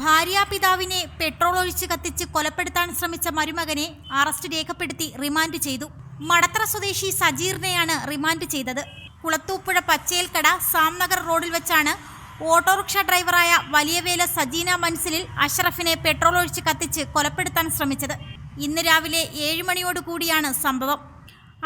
ഭാര്യാപിതാവിനെ petrol ഒഴിച്ച് കത്തിച്ച് കൊലപ്പെടുത്താൻ ശ്രമിച്ച മരുമകനെ അറസ്റ്റ് രേഖപ്പെടുത്തി റിമാൻഡ് ചെയ്തു. മടത്തറ സ്വദേശി സജീറിനെയാണ് റിമാൻഡ് ചെയ്തത്. കുളത്തൂപ്പുഴ പച്ചേൽക്കട സാംനഗർ റോഡിൽ വെച്ചാണ് ഓട്ടോറിക്ഷ ഡ്രൈവറായ വലിയവേല സജീന മൻസിലിൽ അഷ്റഫിനെ പെട്രോൾ ഒഴിച്ച് കത്തിച്ച് കൊലപ്പെടുത്താൻ ശ്രമിച്ചത്. ഇന്ന് രാവിലെ ഏഴ് മണിയോടുകൂടിയാണ് സംഭവം.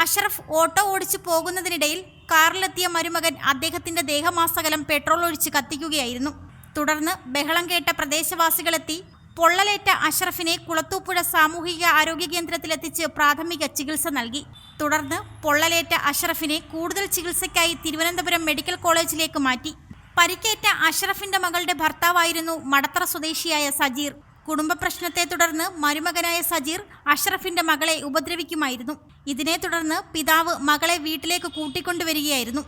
അഷ്റഫ് ഓട്ടോ ഓടിച്ചു പോകുന്നതിനിടയിൽ കാറിലെത്തിയ മരുമകൻ അദ്ദേഹത്തിന്റെ ദേഹമാസകലം പെട്രോൾ ഒഴിച്ച് കത്തിക്കുകയായിരുന്നു. തുടർന്ന് ബഹളം കേട്ട പ്രദേശവാസികളെത്തി പൊള്ളലേറ്റ അഷ്റഫിനെ കുളത്തൂപ്പുഴ സാമൂഹിക ആരോഗ്യ കേന്ദ്രത്തിലെത്തിച്ച് പ്രാഥമിക ചികിത്സ നൽകി. തുടർന്ന് പൊള്ളലേറ്റ അഷ്റഫിനെ കൂടുതൽ ചികിത്സയ്ക്കായി തിരുവനന്തപുരം മെഡിക്കൽ കോളേജിലേക്ക് മാറ്റി. പരിക്കേറ്റ അഷ്റഫിന്റെ മകളുടെ ഭർത്താവായിരുന്നു മടത്തറ സ്വദേശിയായ സജീർ. കുടുംബ പ്രശ്നത്തെ തുടർന്ന് മരുമകനായ സജീർ അഷ്റഫിന്റെ മകളെ ഉപദ്രവിക്കുമായിരുന്നു. ഇതിനെ തുടർന്ന് പിതാവ് മകളെ വീട്ടിലേക്ക് കൂട്ടിക്കൊണ്ടുവരികയായിരുന്നു.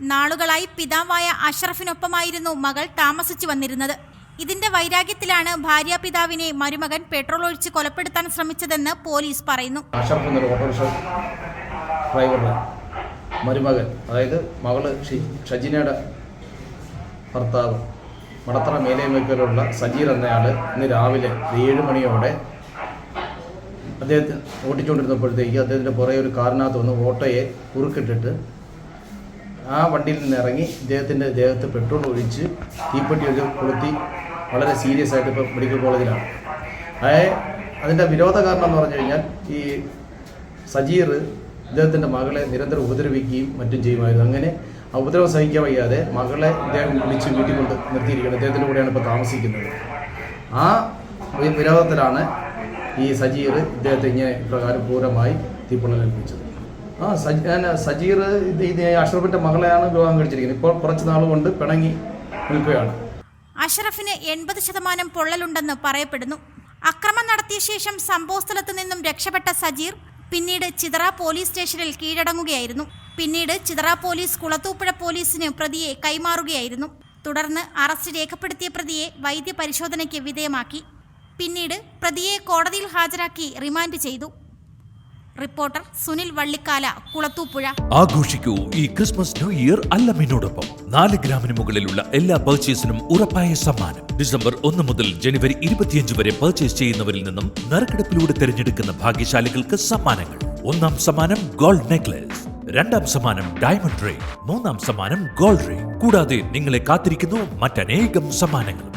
നാളുകളായി പിതാവായ അഷ്റഫിനൊപ്പമായിരുന്നു മകൾ താമസിച്ചു വന്നിരുന്നത്. ഇതിന്റെ വൈരാഗ്യത്തിലാണ് ഭാര്യ പിതാവിനെ മരുമകൻ പെട്രോൾ ഒഴിച്ച് കൊലപ്പെടുത്താൻ ശ്രമിച്ചതെന്ന് പോലീസ് പറയുന്നു. അഷറഫ് എന്നൊരു ഓട്ടോറിക്ഷ മരുമകൻ അതായത് മകൾ ഷജിനയുടെ ഭർത്താവ് മടത്തറ മേലേമേക്കലുള്ള സജീർ എന്നയാൾ ഇന്ന് രാവിലെ ഏഴ് മണിയോടെ അദ്ദേഹത്തിന് ഓടിച്ചുകൊണ്ടിരുന്നപ്പോഴത്തേക്ക് അദ്ദേഹത്തിന്റെ പുറകെ ഒരു കാറിനകത്ത് വന്ന് ഓട്ടോയെ കുറുക്കിട്ടിട്ട് ആ വണ്ടിയിൽ നിന്ന് ഇറങ്ങി ഇദ്ദേഹത്തിന്റെ ദേഹത്ത് പെട്രോൾ ഒഴിച്ച് തീപ്പെട്ടി ഒരു കൊളുത്തി വളരെ സീരിയസ് ആയിട്ട് ഇപ്പോൾ മെഡിക്കൽ കോളേജിലാണ്. അതായത് അതിന്റെ വിരോധ കാരണം എന്ന് പറഞ്ഞു കഴിഞ്ഞാൽ ഈ സജീർ ഇദ്ദേഹത്തിന്റെ മകളെ നിരന്തരം ഉപദ്രവിക്കുകയും മറ്റും ചെയ്യുമായിരുന്നു. അങ്ങനെ ആ ഉപദ്രവം സഹിക്കാൻ വയ്യാതെ മകളെ ഇദ്ദേഹം വിളിച്ച് വീട്ടിൽ കൊണ്ട് നിർത്തിയിരിക്കുന്നത് ഇദ്ദേഹത്തിന്റെ കൂടെയാണ് ഇപ്പോൾ താമസിക്കുന്നത്. ആ വിരോധത്തിലാണ് ഈ സജീർ ഇദ്ദേഹത്തെ ഇങ്ങനെ പ്രകാരം ക്രൂരമായി തീപ്പൊള്ളലേൽപ്പിച്ചത് ആ സജീർ ഇത് അഷ്റഫിന്റെ മകളെയാണ് വിവാഹം കഴിച്ചിരിക്കുന്നത്. ഇപ്പോൾ കുറച്ച് നാൾ കൊണ്ട് പിണങ്ങി നിൽക്കുകയാണ്. അഷറഫിന് എൺപത് ശതമാനം പൊള്ളലുണ്ടെന്ന് പറയപ്പെടുന്നു. അക്രമം നടത്തിയ ശേഷം സംഭവസ്ഥലത്ത് നിന്നും രക്ഷപ്പെട്ട സജീർ പിന്നീട് ചിതറ പോലീസ് സ്റ്റേഷനിൽ കീഴടങ്ങുകയായിരുന്നു. പിന്നീട് ചിതറ പോലീസ് കുളത്തൂപ്പുഴ പോലീസിന് പ്രതിയെ കൈമാറുകയായിരുന്നു. തുടർന്ന് അറസ്റ്റ് രേഖപ്പെടുത്തിയ പ്രതിയെ വൈദ്യപരിശോധനയ്ക്ക് വിധേയമാക്കി. പിന്നീട് പ്രതിയെ കോടതിയിൽ ഹാജരാക്കി റിമാൻഡ് ചെയ്തു. റിപ്പോർട്ടർ സുനിൽ വള്ളിക്കാല കുളത്തൂപ്പുഴ. ആഘോഷിക്കൂ ഈ ക്രിസ്മസ് ന്യൂ ഇയർ അല്ലമ്മിനോടൊപ്പം നാല് ഗ്രാമിന് മുകളിലുള്ള എല്ലാ പർച്ചേസിനും ഉറപ്പായ സമ്മാനം. ഡിസംബർ ഒന്ന് മുതൽ ജനുവരി ഇരുപത്തിയഞ്ച് വരെ പർച്ചേസ് ചെയ്യുന്നവരിൽ നിന്നും നറുക്കെടുപ്പിലൂടെ തിരഞ്ഞെടുക്കുന്ന ഭാഗ്യശാലികൾക്ക് സമ്മാനങ്ങൾ. ഒന്നാം സമ്മാനം ഗോൾഡ് നെക്ലസ് രണ്ടാം സമ്മാനം ഡയമണ്ട് റിംഗ് മൂന്നാം സമ്മാനം ഗോൾഡ് റിംഗ് കൂടാതെ നിങ്ങളെ കാത്തിരിക്കുന്നു മറ്റനേകം സമ്മാനങ്ങൾ